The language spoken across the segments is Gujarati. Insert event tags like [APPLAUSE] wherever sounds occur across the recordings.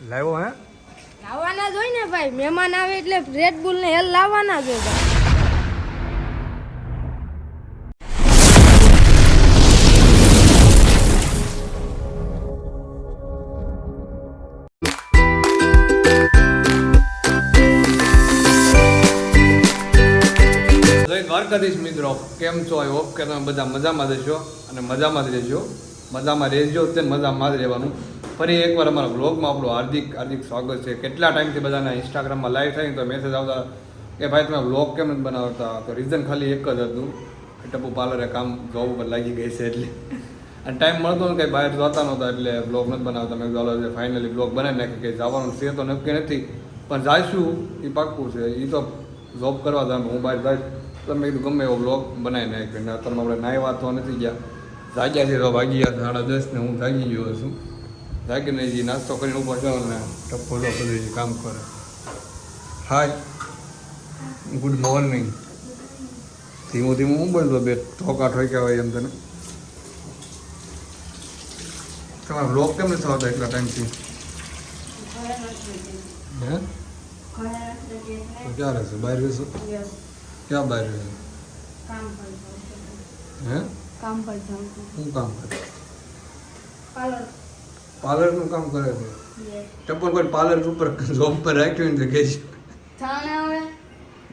લાવ્યો હે? લાવવાના જ હોય ને ભાઈ. મહેમાન આવે એટલે રેડ બુલ ને હેલ લાવવાના જ હોય દ્વારકાધીશ મિત્રો. કેમ છો? આઈ હોપ કે તમે બધા મજામાં રહેશો અને મજામાં જ રહેજો. મજામાં રહેજો, તે મજામાં જ રહેવાનું. ફરી એકવાર અમારા બ્લોગમાં આપણું હાર્દિક હાર્દિક સ્વાગત છે. કેટલા ટાઈમથી બધાના ઇન્સ્ટાગ્રામમાં લાઈવ થાય તો મેસેજ આવતા કે ભાઈ, તમે બ્લોગ કેમ નથી બનાવતા? તો રીઝન ખાલી એક જ હતું. કે ટપુ પાર્લરે કામ જોબ ઉપર લાગી ગઈ છે એટલે. અને ટાઈમ મળતો ને કંઈ બહાર જતા નહોતા એટલે બ્લોગ નથી બનાવતા. મેં ચાલો ફાઇનલી બ્લોગ બનાવી નાખી કે જવાનું છે તો નક્કી નથી. પણ જાઈશું એ પાક્કું છે. એ તો જોબ કરવા જાય હું બહાર જઈશ. મેં કીધું, ગમે એવો બ્લોગ બનાવી નાખ્યો અત્યારમાં આપણે નાય વાત નથી ગયા. જાગ્યા છે તો ભાગી ગયા સાડા દસ ને હું જાગી ગયો છું. જાગીને જે નાસ્તો કરીને ઉપર થયો ને ટપ્પો તો બધું જે કામ કરે. હાય. ગુડ મોર્નિંગ ધીમું ધીમું હું બોલતો બે ઠોકા ઠોક્યા હોય એમ તને. તમારા બ્લોક કેમ નથી આવતા એટલા ટાઈમથી? હે? તો ક્યાં રહેશો બહાર રહેશો ક્યાં બહાર રહેશો હે? કામ પર જાઉં છું. શું કામ કરે? પાર્લર. પાર્લરનું કામ કરે છે? ટપ્પર કોઈ પાર્લર ઉપર જોબ પર રાખ્યું ને કે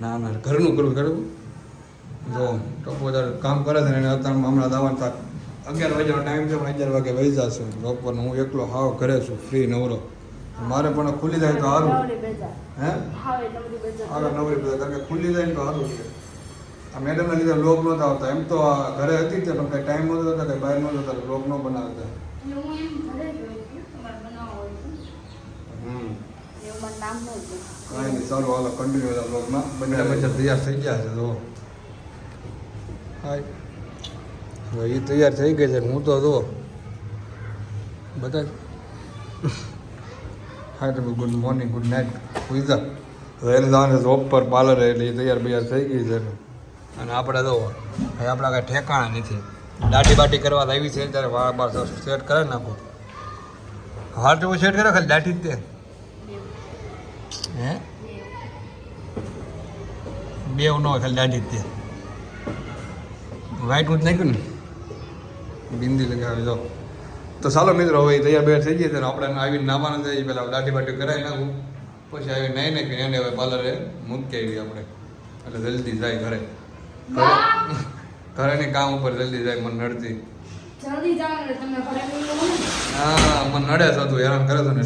ના ના ઘરનું કરવું કરવું જો ટપ્પો તારે કામ કરે છે ને અત્યારે હમણાં દાવાનું તાર અગિયાર વાગ્યાનો ટાઈમ છે પણ અગિયાર વાગે વહી જશે બપોરનો હું એકલો હાવ ઘરે છું ફ્રી નવરો. મારે પણ ખુલ્લી જાય તો સારું હે? આગળ નવરી બધા કારણ કે ખુલ્લી જાય ને તો સારું છે. આ મેડમના લીધે લોક નહોતા આવતા. એમ તો આ ઘરે હતી તે પણ કંઈ ટાઈમ નહોતો થતો કંઈ બહાર નહોતો થતો લોક ન બનાવતા. હું જ કાંઈ નહીં ચાલો હાલો કન્ટિન્યુ હતા બ્લોગમાં બંને વચ્ચે તૈયાર થઈ ગયા છે તો હાય. હવે એ તૈયાર થઈ ગઈ છે હું તો જો બધા હાય તો good morning good night Pooja. હવે એને જવાનું જોબ પર પાર્લર એટલે એ તૈયાર બૈયાર થઈ ગઈ છે. અને આપણે તો હવે આપણા કાંઈ ઠેકાણા નથી. દાઢી બાટી કરવા આવી છે ત્યારે વાળ બાર સેટ કરે નાખો. હાલ તો સેટ કરે ખાલી દાઢી જ તે. હે? બે હોય ખાલી દાઢી જ તે. વ્હાઈટ ઉઠ નાખ્યું ને? બિંદી લગાવી દો તો ચાલો મિત્રો, હવે તૈયાર બેર થઈ ગઈ ત્યારે આપણે આવીને નાવાના થઈ પહેલાં દાઢી બાટી કરાવી નાખું. પછી આવી નાઈ નાખીને એને હવે પાર્લરે મૂકી આવી આપણે. એટલે જલ્દી જાય ઘરે. ઘરેની કામ ઉપર જલ્દી જાય મને નડતી. જલ્દી ઘરે નહીં હા મને નડે છે તું હેરાન કરે છે ને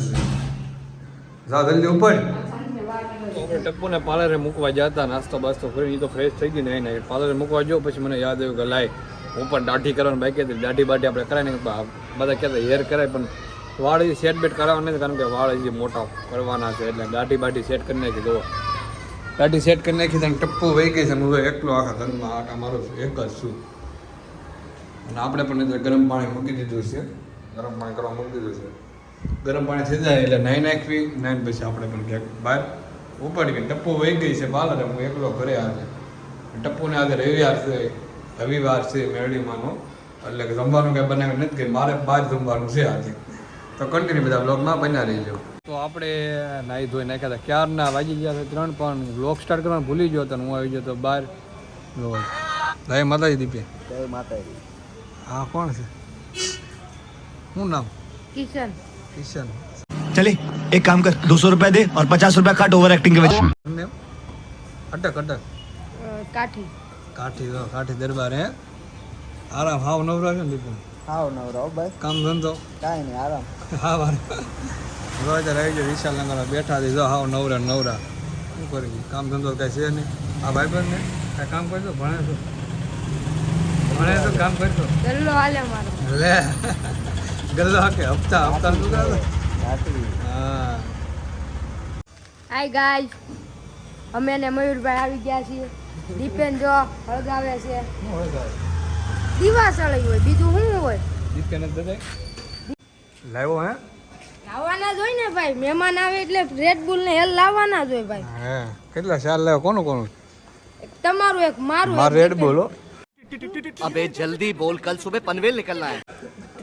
જા જલ્દી ઉપર. સાંજે વાર નહીં ટપ્પુને પાર્લરે મૂકવા જતા નાસ્તો બાસ્તો કરીને તો ફ્રેશ થઈ ગઈ નહીં પાર્લરે મૂકવા ગયો પછી મને યાદ આવ્યું કે લાય હું પણ દાઢી કરવાનું બાકી હતી. દાઢી બાટી આપણે કરાય ને બધા કહેતા હેર કરાય પણ વાળ સેટ બેટ કરાવવા નથી કારણ કે વાળ હજી મોટા કરવાના છે એટલે દાઢી બાટી સેટ કરી નાખી દો દાઢી સેટ કરી નાખી અને ટપ્પુ વહી ગઈ છે હું એકલો આખા ઘરમાં આટા મારું એક જ છું. અને આપણે પણ ગરમ પાણી મૂકી દીધું છે. ગરમ પાણી કરવા મૂકી દીધું છે. ગરમ પાણી થઈ જાય એટલે નાહી નાખવી નાહીને પછી આપણે પણ ક્યાંક બહાર ઉપાડી ગઈ. ટપ્પુ વહી ગઈ છે બાલરે હું એકલો ઘરે આજે ટપ્પુને આજે રવિવાર છે રવિવાર છે મેરડીમાંનો. એટલે જમવાનું કંઈ બનાવી નથી કે મારે બહાર જમવાનું છે આજે. તો કન્ટિન્યુ બધા બ્લોગમાં બન્યા રહીજો. તો આપણે નાહી ધોઈ નાખ્યા હતા. ક્યારના વાજી ગયા હતા ત્રણ પણ બ્લોક સ્ટાર્ટ કરવાનું ભૂલી ગયો હતો હું આવી ગયો હતો બહાર જય માતાજી દીપે. જય માતાજી. હા કોણ છે? શું નામ? કિશન. કિશન. ચલે એક કામ કર દોસો રૂપિયા દે ઓર 50 રૂપિયા કાટ ઓવર એક્ટિંગ કે વચ્ચે. અટક અટક. કાઠી. કાઠી કાઠી દરબાર હે? આરામ હાવ નવરા છે દીપુ. હાવ નવરા ભાઈ કામ ધંધો. કાઈ નહીં આરામ. હા બરાબર રોજ રહી ગયો વિશાલ નગર બેઠા હતી જો હાવ નવરા નવરા. શું કરી કામ ધંધો કાંઈ છે નહીં. આ ભાઈ બંધ ને કાંઈ કામ કરજો ભણે છો? ભણે તો કામ કરજો ગલ્લો હાલે મારો. લે. ગલ્લો કે હપ્તા હપ્તા શું કરે? હા. હાય ગાઈઝ અમે ને મયુરભાઈ આવી ગયા છીએ. દીપેન જો હળગાવે છે. દિવાસળી હોય બીજું શું હોય? દીપકે નથી લાવ્યો હે? લાવવાના જ હોય ને ભાઈ. મહેમાન આવે એટલે રેડ બુલ ને હેલ લાવવાના જ હોય ભાઈ. હે કેટલા શાલ લાવ્યો? કોનું કોનું? એક તમારું એક મારું માર રેડ બુલ હો. અબે જલ્દી બોલ કલ સુબહ પનવેલ નીકળના હે.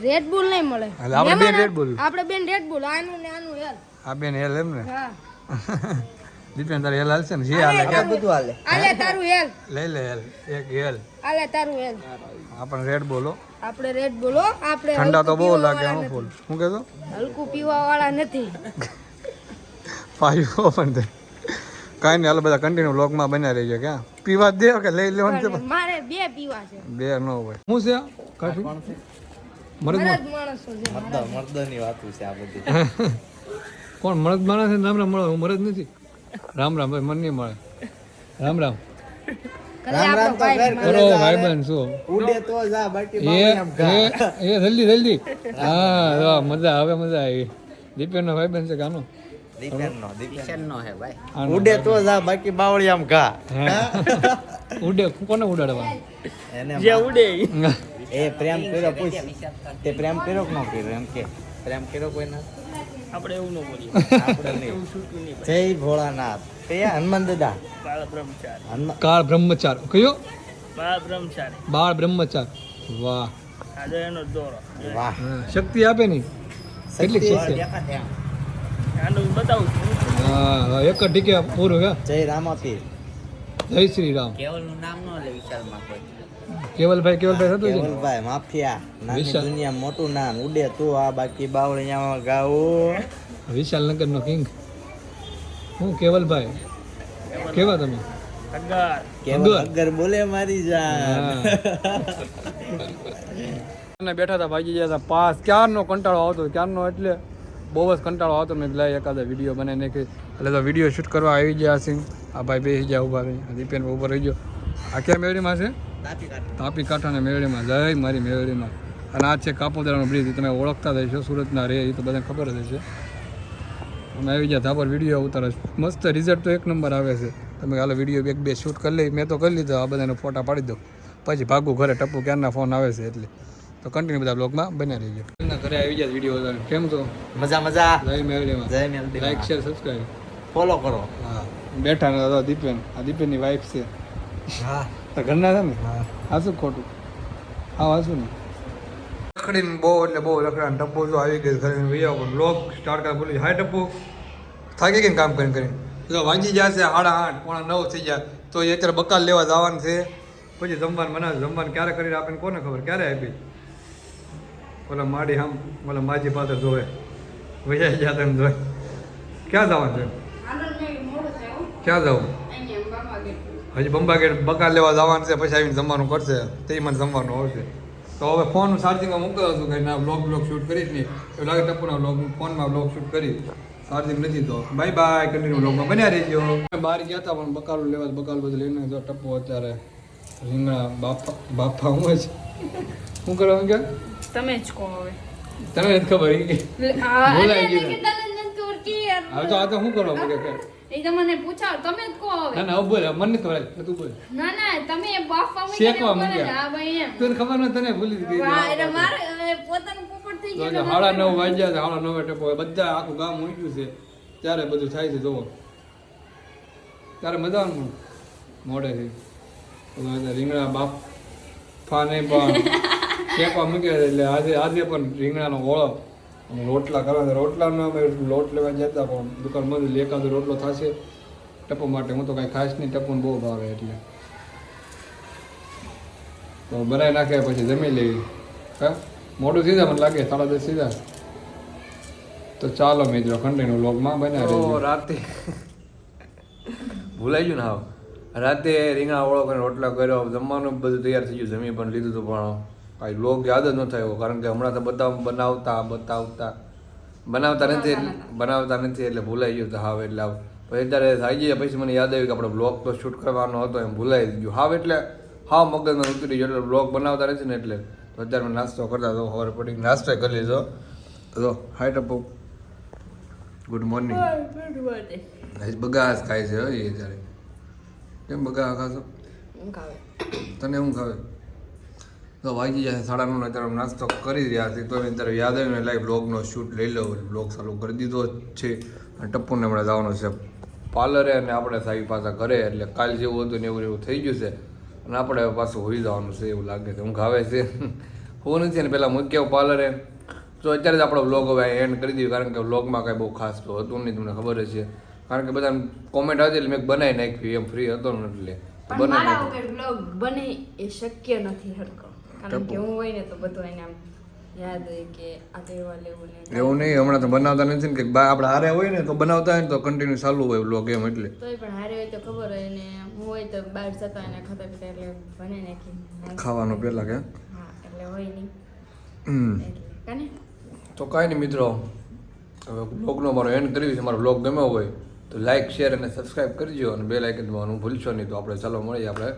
રેડ બુલ નહીં મળે. આપણે બેન રેડ બુલ આપણે બેન રેડ આનું ને આનું હેલ. આ બેન હેલ એમ ને હા. [LAUGHS] દીપેન તારે હેલ હાલશે ને? જે હાલે આ બધું હાલે. આલે તારું હેલ. લઈ લે હેલ. એક હેલ. આલે તારું હેલ. આપણે રેડ બોલો. આપણે રેડ બોલો આપણે ઠંડા તો બહુ લાગે હું ફૂલ. શું કહેતો. હલકું પીવા વાળા નથી. પાયો પણ તે. કાંઈ નહીં હાલો બધા કન્ટિન્યુ બ્લોગમાં બન્યા રહીએ ક્યાં? પીવા દે કે લઈ લેવાનું છે મારે બે પીવા છે. બે નો હોય. શું છે? કાઠું મરદ માણસો. છે મર્દ મર્દની વાતું છે આ બધી. [LAUGHS] કોણ? મરદ માણસ નામ ને મળે હું મરદ નથી. રામ રામ ભાઈ મન નહીં મળે. રામ રામ. રામ આપણો ભાઈ કરો ભાઈ બહેન શું? ઉડે તો જા બાકી એ જલ્દી જલ્દી. હા મજા આવે મજા આવી. દીપેનનો ભાઈ બહેન છે ગાનો દીપેનનો દીપેનનો હે ભાઈ. ઉડે તો જા બાકી બાવળિયામ ઘા. હે. ઉડે કોને ઉડાડવા? એને જે ઉડે એ પ્રેમ કર્યો પૂછ. તે પ્રેમ કર્યો કે ન કર્યો એમ કે. પ્રેમ કર્યો કોઈને? આપણે એવું ન બોલીએ. આપણે નહીં. જય ભોળાનાથ. કયા હનુમાન દાદા હનુમાન કાળ બ્રહ્મચાર. કયો? બાળ બ્રહ્મચારી. બાળ બ્રહ્મચાર. વાહ. આજે એનો દોરો. વાહ. શક્તિ આપે ની કેટલી શક્તિ આનું બતાવું છું. હા એક જ ટીકે પૂરું જય રામાપીર. જય શ્રી રામ. કેવલનું નામ ન લે વિશાલમાં કોઈ. કેવલભાઈ કેવલભાઈ થતું છે કેવલભાઈ માફિયા. નાની વિશાલ. દુનિયા મોટું નામ. ઉડે તું આ બાકી બાવળિયામાં ગાઓ વિશાલનગર નો કિંગ. હું કેવલભાઈ? કેવા તમે? અગર કેવલ અગર. અગર બોલે મારી જાન. અને બેઠા હતા ભાગી ગયા હતા. પાસ. ક્યારનો કંટાળો આવતો ક્યારનો એટલે? બહુ જ કંટાળો આવતો મેં કીધું એકાદ વીડિયો બનાવી નાખી. એટલે તો વીડિયો શૂટ કરવા આવી ગયા છે આ ભાઈ બેસી ગયા ઊભા રહી. દીપેન ઊભો રહી ગયો. આ ક્યાં મેળવીમાં છે? તાપી કાંઠાના મેળીમાં જય મારી મેળીમાં. અને આ છે કાપોદરાનો બ્રિજ તમે ઓળખતા જ છો સુરતના રે એ તો બધાને ખબર જ છે અમે આવી ગયા ધાબર વીડિયો ઉતારે મસ્ત રિઝલ્ટ તો એક નંબર આવે છે. તમે હાલો વીડિયો એક બે શૂટ કરી લઈ મેં તો કરી લીધો આ બધાને ફોટા પાડી દો. પછી ભાગું ઘરે ટપ્પુ ક્યારના ફોન આવે છે એટલે. તો કન્ટિન્યુ બધા બ્લોગમાં બન્યા રહીજો. એમના ઘરે આવી ગયા વીડિયો ઉતારે. કેમ છો? મજા મજા. જય મેળીમાં. જય મેળવી લાઈક શેર સબસ્ક્રાઈબ ફોલો કરો. હા. બેઠા ને દીપેન. આ દીપેનની વાઈફ છે. હા. તો ઘરના છે હા. આ શું ખોટું. હા આ શું ને. રખડીને બહુ એટલે બહુ રખડા ટપ્પો જો આવી ગઈ ઘરે વૈયા પણ લોક સ્ટાર્ટ કરે બોલી હાય ટપ્પુ. થાકી ગઈ કામ કરીને કરીને. જો વાંચી જશે સાડા આઠ પોણા નવ થઈ જાય તો એ અત્યારે બકાલ લેવા જવાનું છે. પછી જમવાનું બનાવે જમવાનું ક્યારે કરીને આપીને કોને ખબર? ક્યારે આપી? ઓલા માડી આમ ઓલા માજી પાસે જોવે. વૈયા જાતે તેમ જોવે. ક્યાં જવાનું છે? ક્યાં જવું? હજી બંબા ગેટ બકા લેવા જવાનું છે પછી આવીને જમવાનું કરશે. તે મને જમવાનું આવશે. તો હવે ફોન ચાર્જિંગમાં મૂકતો હતો કે ના બ્લોગ બ્લોગ શૂટ કરીશ નહીં. એવું લાગે ટપુના બ્લોગ ફોનમાં બ્લોગ શૂટ કરી. ચાર્જિંગ નથી તો. બાય બાય કન્ટિન્યુ બ્લોગમાં બન્યા રહેજો. બહાર ગયા હતા પણ બકાલું લેવા બકાલ બધું લઈને જો ટપ્પો અત્યારે રીંગણા બાફા બાફા હું જ. શું કરવા કે? તમે જ કહો હવે. તને ખબર કે. બોલાઈ ગયું. હવે તો આ તો શું કરવા માંગે કે? એ તો પૂછાવ તમે જ કહો હવે. ના ના બોલ મને ખબર તું બોલ. ના ના તમે બાફવા શેકવા મૂક્યા. હા ભાઈ એમ. તને ખબર ન તને ભૂલી દીધી વાહ, એટલે મારે પોતાનું પોપટ થઈ ગયું તો નવ વાગ્યા છે સાડા નવે ટપો બધા આખું ગામ મૂક્યું છે. ત્યારે બધું થાય છે જોવો ત્યારે મજા આવે ને મોડેથી રીંગણા બાપ ફાને પણ [LAUGHS] શેકવા મૂક્યા એટલે આજે આજે પણ રીંગણાનો ઓળો અને રોટલા કરવા રોટલા રોટલાનો અમે લોટ લેવા જતા પણ દુકાનમાં એકાદો રોટલો થશે ટપો માટે હું તો કાંઈ ખાસ નહીં ટપોને બહુ ભાવે એટલે. તો બનાવી નાખ્યા પછી જમી લેવી હા? મોડું સીધા મને લાગે સાડા દસ સીધા તો ચાલો મિત્રો કન્ટિન્યુ લોગમાં બનાવી તો રાતે ભૂલાઈ ગયું ને હા રાતે રીંગણા ઓળો કરીને રોટલા કર્યો જમવાનું બધું તૈયાર થઈ ગયું જમી પણ લીધું હતું પણ. કાંઈ લોગ યાદ જ ન થયો કારણ કે હમણાં તો બધા બનાવતા બતાવતા. બનાવતા નથી બનાવતા નથી. એટલે ભૂલાઈ ગયું હાવ એટલે પછી ત્યારે થઈ ગયા પછી મને યાદ આવ્યું કે આપણે બ્લોગ તો શૂટ કરવાનો હતો એમ ભૂલાઈ ગયું. હાવ એટલે હાવ મગજમાં ઉતરી ગયો એટલે બ્લોગ બનાવતા નથી ને એટલે. તો અત્યારે નાસ્તો કરતા તો ખબર પડી નાસ્તો કરી લીધો. તો હાઈ ટપુ ગુડ મોર્નિંગ બગાસ ખાય છે હો એ ત્યારે કેમ બગા ખાશો? તને શું ખાવે? તો વાગી જશે સાડા નવ અત્યારે નાસ્તો કરી રહ્યા છે તો એની અત્યારે યાદ આવ્યું ને લાઈવ બ્લોગનો શૂટ લઈ લો બ્લોગ ચાલુ કરી દીધો જ છે. અને ટપ્પુને હમણાં જવાનો છે પાર્લરે અને આપણે સાહેબ પાછા ઘરે એટલે કાલ જેવું હતું ને એવું એવું થઈ ગયું છે. અને આપણે પાછું હોઈ જવાનું છે એવું લાગે છે ઊંઘ આવે છે. [LAUGHS] હું નથી અને પહેલાં મૂક્યા પાર્લરે. તો અત્યારે જ આપણો વ્લોગ હવે એન્ડ કરી દીધું કારણ કે વ્લોગમાં કાંઈ બહુ ખાસ તો હતું નહીં તમને ખબર જ છે. કારણ કે બધા કોમેન્ટ આવતી એટલે મેં બનાવી નાખ્યું એમ ફ્રી હતો ને એટલે. બનાવી બ્લોગ બને એ શક્ય નથી હરકો કારણ કે હું હોય ને તો બધું એને આમ યાદ હોય કે આ તહેવાર લેવું ને એવું નહીં હમણાં તો બનાવતા નથી ને કે આપણે હારે હોય ને તો બનાવતા હોય ને તો કન્ટિન્યુ ચાલુ હોય લો એમ એટલે. તોય પણ હારે હોય તો ખબર હોય ને હું હોય તો બહાર જતા હોય ને ખાતા પીતા એટલે બને નાખી. ખાવાનું પહેલા કે? હા એટલે હોય નહીં. કાને તો કાંઈ નહીં મિત્રો હવે બ્લોગનો મારો એન્ડ કર્યું છે મારો બ્લોગ ગમ્યો હોય તો લાઇક શેર અને સબસ્ક્રાઈબ કરજો અને બે લાઇકન દબાવવાનું ભૂલશો નહીં. તો આપણે ચાલો મળીએ આપણે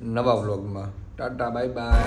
નવા વ્લોગમાં. Tata bye bye